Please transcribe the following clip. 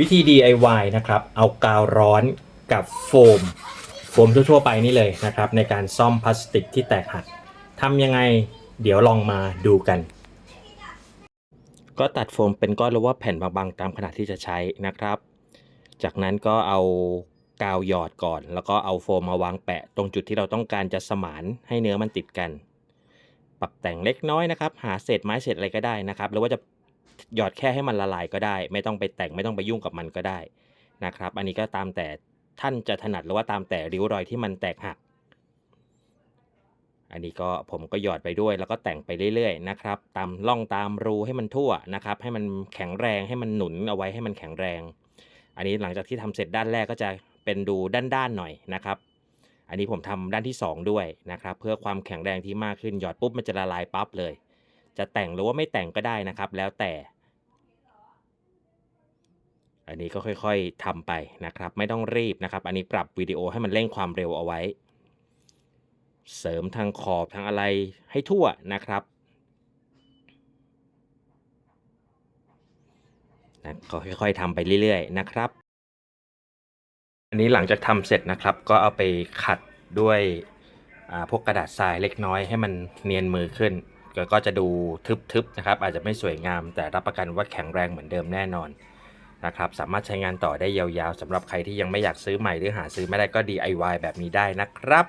วิธี DIY นะครับ เอากาวร้อนกับโฟม โฟมทั่วๆไปนี่เลยนะครับ ในการซ่อมพลาสติกที่แตกหักทำยังไงเดี๋ยวลองมาดูกัน ก็ตัดโฟมเป็นก้อนหรือว่าแผ่นบางๆ ตามขนาดที่จะใช้นะครับ จากนั้นก็เอากาวหยอดก่อน แล้วก็เอาโฟมมาวางแปะ ตรงจุดที่เราต้องการจะสมานให้เนื้อมันติดกัน ปรับแต่งเล็กน้อยนะครับ หาเศษไม้เศษอะไรก็ได้นะครับหรือว่าจะ หยอดแค่ให้มันละลายก็ได้ ไม่ต้องไปแต่งไม่ต้องไปยุ่งกับมันก็ได้นะครับ อันนี้ก็ตามแต่ท่านจะถนัดหรือว่าตามแต่ริ้วรอยที่มันแตกหัก อันนี้ก็ผมก็หยอดไปด้วยแล้วก็แต่งไปเรื่อยๆนะครับ ตามร่องตามรูให้มันทั่วนะครับ ให้มันแข็งแรงให้มันหนุนเอาไว้ให้มันแข็งแรง อันนี้หลังจากที่ทำเสร็จด้านแรกก็จะเป็นดูด้านๆหน่อยนะครับอันนี้ผมทำด้านที่ 2 ด้วยนะครับ เพื่อความแข็งแรงที่มากขึ้นหยอดปุ๊บมันจะละลายปั๊บเลย จะแต่งหรือว่าไม่แต่งก็ได้นะครับ แล้วแต่ อันนี้ก็ค่อยๆทำไปนะครับ ไม่ต้องรีบนะครับ อันนี้ปรับวิดีโอให้มันเร่งความเร็วเอาไว้ เสริมทางขอบทางอะไรให้ทั่วนะครับนะก็ค่อยๆทำไปเรื่อยๆนะครับ อันนี้หลังจากทำเสร็จนะครับ ก็เอาไปขัดด้วยพวกกระดาษทรายเล็กน้อยให้มันเนียนมือขึ้น ก็จะดูทึบๆนะครับ อาจจะไม่สวยงาม แต่รับประกันว่าแข็งแรงเหมือนเดิมแน่นอน นะครับสามารถใช้งานต่อได้ยาวๆสำหรับใครที่ยังไม่อยากซื้อใหม่หรือหาซื้อไม่ได้ก็ DIY แบบนี้ได้นะครับ